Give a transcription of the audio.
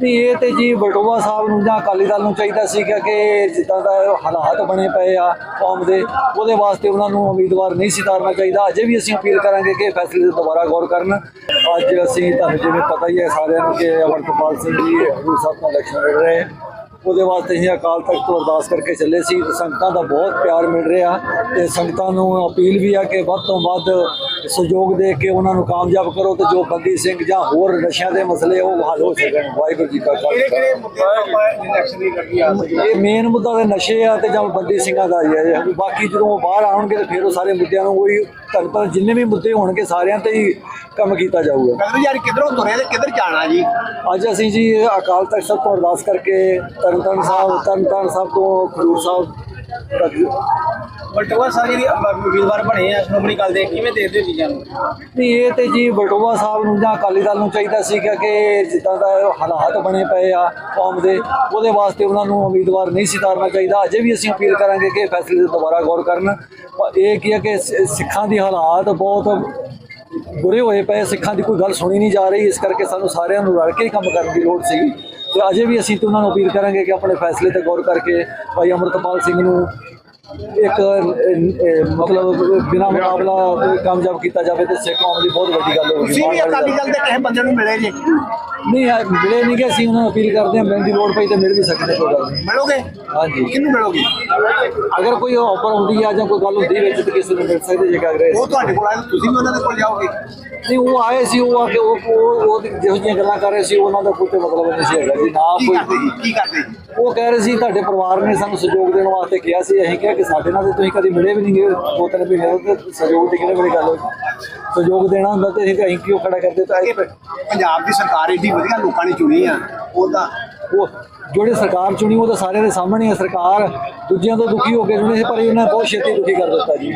ਨਹੀਂ ਇਹ ਤੇ ਜੀ ਬਟੋਆ ਸਾਹਿਬ ਨੂੰ ਜਾਂ ਅਕਾਲੀ ਦਲ ਨੂੰ ਚਾਹੀਦਾ ਸੀਗਾ ਕਿ ਜਿੱਦਾਂ ਦਾ ਹਾਲਾਤ ਬਣੇ ਪਏ ਆ ਕੌਮ ਦੇ, ਉਹਦੇ ਵਾਸਤੇ ਉਹਨਾਂ ਨੂੰ ਉਮੀਦਵਾਰ ਨਹੀਂ ਸੀ ਚਾਹੀਦਾ। ਅਜੇ ਵੀ ਅਸੀਂ ਅਪੀਲ ਕਰਾਂਗੇ ਕਿ ਇਹ ਫੈਸਲੇ ਤੇ ਦੁਬਾਰਾ ਗੌਰ ਕਰਨ। ਅੱਜ ਅਸੀਂ ਤੁਹਾਨੂੰ ਜਿਵੇਂ ਪਤਾ ਹੀ ਹੈ ਸਾਰਿਆਂ ਨੂੰ ਕਿ ਅਮਰਪਾਲ ਸਿੰਘ ਜੀ, ਹਜ਼ੂਰ ਸਾਹਿਬ ਤੋਂ ਇਲੈਕਸ਼ਨ ਲੜ ਰਹੇ। ਉਹਦੇ ਵਾਸਤੇ ਅਸੀਂ ਅਕਾਲ ਤਖਤ ਤੋਂ ਅਰਦਾਸ ਕਰਕੇ ਚੱਲੇ ਸੀ। ਤੇ ਸੰਗਤਾਂ ਦਾ ਬਹੁਤ ਪਿਆਰ ਮਿਲ ਰਿਹਾ ਤੇ ਸੰਗਤਾਂ ਨੂੰ ਅਪੀਲ ਵੀ ਆ ਕਿ ਵੱਧ ਤੋਂ ਵੱਧ ਸਹਿਯੋਗ ਦੇ ਕੇ ਉਹਨਾਂ ਨੂੰ ਕਾਮਯਾਬ ਕਰੋ ਤੇ ਜੋ ਬੰਦੀ ਸਿੰਘ ਜਾਂ ਹੋਰ ਨਸ਼ਿਆਂ ਦੇ ਮਸਲੇ ਉਹ ਹੱਲ ਹੋ ਸਕਣ। ਵਾਹਿਗੁਰੂ ਜੀ ਕਾ ਖਾਲਸਾ। ਇਹ ਮੇਨ ਮੁੱਦਾ ਤੇ ਨਸ਼ੇ ਆ ਤੇ ਜਾਂ ਬੰਦੀ ਸਿੰਘਾਂ ਦਾ ਹੀ ਹੈ ਬਾਕੀ ਜਦੋਂ ਉਹ ਬਾਹਰ ਆਉਣਗੇ ਤੇ ਫਿਰ ਉਹ ਸਾਰੇ ਮੁੱਦਿਆਂ ਨੂੰ ਉਹੀ ਤੁਹਾਨੂੰ ਜਿੰਨੇ ਵੀ ਮੁੱਦੇ ਹੋਣਗੇ ਸਾਰਿਆਂ ਤੇ ਹੀ ਕੰਮ ਕੀਤਾ ਜਾਊਗਾ। ਕਹਿੰਦੇ ਯਾਰ ਕਿੱਧਰੋਂ ਤੁਰੇ ਤੇ ਕਿੱਧਰ ਜਾਣਾ ਜੀ? ਅੱਜ ਅਸੀਂ ਜੀ ਅਕਾਲ ਤਖਤ ਸਾਹਿਬ ਤੋਂ ਅਰਦਾਸ ਕਰਕੇ ਤਰਨਤਾਰਨ ਸਾਹਿਬ ਤਰਨਤਾਰਨ ਸਾਹਿਬ ਤੋਂ ਖਡੂਰ ਸਾਹਿਬ ਬਲਟੋਆ ਸਾਹਿਬ ਜਿਹੜੀ ਉਮੀਦਵਾਰ ਬਣੇ ਆ ਸ਼੍ਰੋਮਣੀ ਅਕਾਲੀ ਦੇ ਕਿਵੇਂ ਦੇਖਦੇ ਹੋ ਚੀਜ਼ਾਂ ਨੂੰ? ਨਹੀਂ, ਇਹ ਤੇ ਜੀ ਬਲਟੋਆ ਸਾਹਿਬ ਨੂੰ ਜਾਂ ਅਕਾਲੀ ਦਲ ਨੂੰ ਚਾਹੀਦਾ ਸੀ ਕਿ ਜਿੱਦਾਂ ਦਾ ਹਾਲਾਤ ਬਣੇ ਪਏ ਆ ਕੌਮ ਦੇ, ਉਹਦੇ ਵਾਸਤੇ ਉਹਨਾਂ ਨੂੰ ਉਮੀਦਵਾਰ ਨਹੀਂ ਸਿਤਾਰਨਾ ਚਾਹੀਦਾ। ਅਜੇ ਵੀ ਅਸੀਂ ਅਪੀਲ ਕਰਾਂਗੇ ਕਿ ਫੈਸਲੇ ਤੇ ਦੁਬਾਰਾ ਗੌਰ ਕਰਨ। ਇਹ ਕੀ ਹੈ ਕਿ ਸਿੱਖਾਂ ਦੀ ਹਾਲਾਤ ਬਹੁਤ ਬੁਰੇ ਹੋਏ ਪਏ, ਸਿੱਖਾਂ ਦੀ ਕੋਈ ਗੱਲ ਸੁਣੀ ਨਹੀਂ ਜਾ ਰਹੀ, ਇਸ ਕਰਕੇ ਸਾਨੂੰ ਸਾਰਿਆਂ ਨੂੰ ਰਲ ਕੇ ਹੀ ਕੰਮ ਕਰਨ ਦੀ ਲੋੜ ਸੀਗੀ। ਤੇ ਅਜੇ ਵੀ ਅਸੀਂ ਤੇ ਉਹਨਾਂ ਨੂੰ ਅਪੀਲ ਕਰਾਂਗੇ ਕਿ ਆਪਣੇ ਫੈਸਲੇ ਤੇ ਗੌਰ ਕਰਕੇ ਭਾਈ ਅਮਰਤਪਾਲ ਸਿੰਘ ਨੂੰ ਇੱਕ ਮਤਲਬ ਬਿਨਾਂ ਮੁਕਾਬਲਾ ਕਾਮਯਾਬ ਕੀਤਾ ਜਾਵੇ ਤੇ ਸਿੱਖ ਕੌਮ ਲਈ ਬਹੁਤ ਵੱਡੀ ਗੱਲ ਹੋਵੇਗੀ ਤੁਸੀਂ ਵੀ ਅਕਾਲੀ ਦਲ ਦੇ ਕਿਸੇ ਬੰਦੇ ਨੂੰ ਮਿਲੇ ਜੀ? ਨਹੀਂ ਆ, ਮਿਲੇ ਨਹੀਂ ਕਿ ਅਸੀਂ ਉਹਨਾਂ ਨੂੰ ਅਪੀਲ ਕਰਦੇ ਹਾਂ ਮਿਲਣ ਦੀ ਲੋੜ ਪਈ ਤੇ ਮਿਲ ਵੀ ਸਕਦੇ ਕੋਈ ਗੱਲ ਨਹੀਂ। ਮਿਲੋਗੇ? ਹਾਂਜੀ। ਕਿਹਨੂੰ ਮਿਲੋਗੇ? ਅਗਰ ਕੋਈ ਆਫਰ ਹੁੰਦੀ ਆ ਜਾਂ ਕੋਈ ਗੱਲ ਹੁੰਦੀ ਵਿੱਚ ਤੇ ਕਿਸੇ ਨੂੰ ਮਿਲ ਸਕਦੇ ਜੇ ਅਗਰ ਉਹ ਤੁਹਾਡੇ ਕੋਲ ਆਏ ਤੁਸੀਂ ਵੀ ਉਹਨਾਂ ਦੇ ਕੋਲ ਜਾਓਗੇ? ਨਹੀਂ ਉਹ ਆਏ ਸੀ ਉਹ ਆ ਕੇ ਉਹ ਉਹ ਜਿਹੋ ਜਿਹੀਆਂ ਗੱਲਾਂ ਕਰ ਰਹੇ ਸੀ ਉਹਨਾਂ ਦਾ ਕੋਈ ਮਤਲਬ ਨਹੀਂ ਸੀ ਹੈਗਾ ਜੀ ਨਾ ਕੀ ਕੋਈ ਕਰਦੇ ਜੀ? ਕੀ ਕਰਦੇ ਉਹ ਕਹਿ ਰਹੇ ਸੀ ਤੁਹਾਡੇ ਪਰਿਵਾਰ ਨੇ ਸਾਨੂੰ ਸਹਿਯੋਗ ਦੇਣ ਵਾਸਤੇ ਕਿਹਾ ਸੀ। ਅਸੀਂ ਕਿਹਾ ਕਿ ਸਾਡੇ ਨਾਲ ਤੇ ਤੁਸੀਂ ਕਦੀ ਮਿਲੇ ਵੀ ਨਹੀਂ ਗਏ ਦੋ ਤਿੰਨ ਮਹੀਨੇ ਤੋਂ ਤੇ ਸਹਿਯੋਗ ਦੀ ਕਿਹੜੇ ਵੇਲੇ ਗੱਲ ਹੋਈ? ਸਹਿਯੋਗ ਦੇਣਾ ਹੁੰਦਾ ਤੇ ਅਸੀਂ ਤੇ ਅਸੀਂ ਕਿਉਂ ਖੜਾ ਕਰਦੇ? ਤਾਂ ਪੰਜਾਬ ਦੀ ਸਰਕਾਰ ਏਡੀ ਵਧੀਆ ਲੋਕਾਂ ਨੇ ਚੁਣੀ ਆ ਉਹਦਾ ਉਹ ਜਿਹੜੇ ਸਰਕਾਰ ਚੁਣੀ ਉਹ ਤਾਂ ਸਾਰਿਆਂ ਦੇ ਸਾਹਮਣੇ ਹੈ ਸਰਕਾਰ ਦੂਜਿਆਂ ਤੋਂ ਦੁਖੀ ਹੋ ਕੇ ਚੁਣੀ ਸੀ ਪਰ ਇਹਨਾਂ ਬਹੁਤ ਛੇਤੀ ਦੁਖੀ ਕਰ ਦਿੱਤਾ ਜੀ।